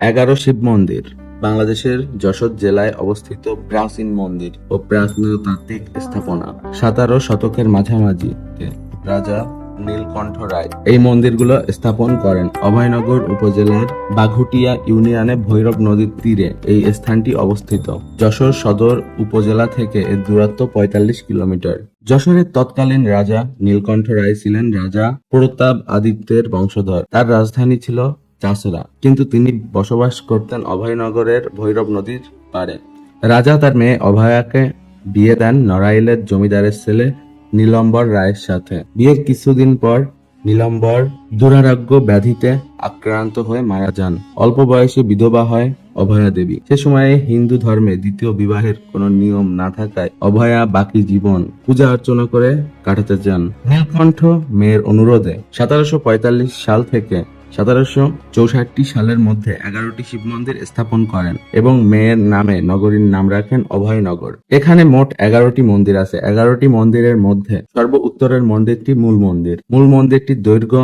এগারো শিব মন্দির, বাংলাদেশের যশোর জেলায় অবস্থিত প্রাচীন মন্দির ও প্রাচীনতাত্ত্বিক স্থাপনা। সতেরো শতকের মাঝামাঝি রাজা নীলকণ্ঠ রায় এই মন্দিরগুলো স্থাপন করেন। অভয়নগর উপজেলার বাঘুটিয়া ইউনিয়নে ভৈরব নদীর তীরে এই স্থানটি অবস্থিত। যশোর সদর উপজেলা থেকে এর দূরত্ব পঁয়তাল্লিশ কিলোমিটার। যশোরের তৎকালীন রাজা নীলকণ্ঠ রায় ছিলেন রাজা প্রতাপ আদিত্যের বংশধর। তার রাজধানী ছিল চাষরা। কিন্তু তিনি বসবাস করতেন অভয়নগরের ভৈরব নদীর পাড়ে। রাজা তার মেয়ে অভয়াকে বিয়ে দেন নড়াইলের জমিদারের ছেলে নীলম্বর রায়ের সাথে। বিয়ের কিছুদিন পর নীলম্বর দুরারোগ্য ব্যাধিতে আক্রান্ত হয়ে মারা যান। অল্প বয়সে বিধবা হয় অভয়া দেবী। সে সময়ে হিন্দু ধর্মে দ্বিতীয় বিবাহের কোনো নিয়ম না থাকায় অভয়া বাকি জীবন পূজা অর্চনা করে কাটাতে যান। নীলকণ্ঠ মেয়ের অনুরোধে সতেরোশো পঁয়তাল্লিশ সাল থেকে সতেরোশো চৌষট্টি সালের মধ্যে এগারোটি শিব মন্দির স্থাপন করেন এবং মেয়ের নামে নগরীর নাম রাখেন অভয়নগর। এখানে মোট এগারোটি মন্দির আছে। এগারোটি মন্দিরের মধ্যে সর্ব উত্তরের মন্দিরটি মূল মন্দির। মূল মন্দিরটির দৈর্ঘ্য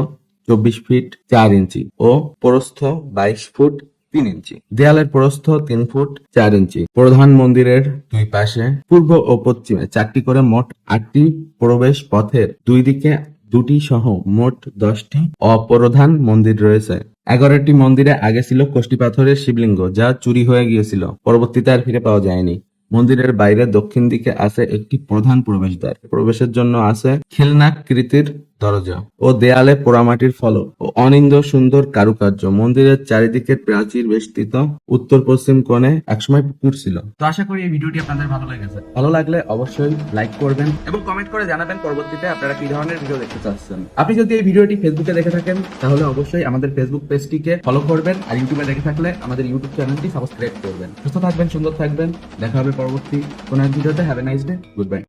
চব্বিশ ফিট চার ইঞ্চি ও প্রস্থ বাইশ ফুট তিন ইঞ্চি। দেয়ালের প্রস্থ তিন ফুট চার ইঞ্চি। প্রধান মন্দিরের দুই পাশে পূর্ব ও পশ্চিমে চারটি করে মোট আটটি প্রবেশ পথের দুই দিকে দুটি সহ মোট দশটি অপ্রধান মন্দির রয়েছে। এগারোটি মন্দিরে আগে ছিল কষ্টি পাথরের শিবলিঙ্গ, যা চুরি হয়ে গিয়েছিল। পরবর্তীতে আর ফিরে পাওয়া যায়নি। মন্দিরের বাইরে দক্ষিণ দিকে আছে একটি প্রধান প্রবেশদ্বার। প্রবেশের জন্য আছে খিলনাকৃতির দরজা। ও দেয়ালে পোড়ামাটির ফলক ও অনিন্দ সুন্দর কারুকার্য। মন্দিরের চারিদিকে প্রাচীর বেষ্টিত উত্তর পশ্চিম কোণে একসময় পুকুর ছিল। তো আশা করি এই ভিডিওটি আপনাদের ভালো লেগেছে। ভালো লাগলে অবশ্যই লাইক করবেন এবং কমেন্ট করে জানাবেন পরবর্তীতে আপনারা কি ধরনের ভিডিও দেখতে চাচ্ছেন। আপনি যদি এই ভিডিওটি ফেসবুকে দেখে থাকেন তাহলে অবশ্যই আমাদের ফেসবুক পেজটিকে ফলো করবেন আর ইউটিউবে দেখে থাকলে আমাদের ইউটিউব চ্যানেলটি সাবস্ক্রাইব করবেন। সুস্থ থাকবেন সুন্দর থাকবেন। দেখা হবে পরবর্তী কোনো এক ভিডিওতে। Have a nice day good bye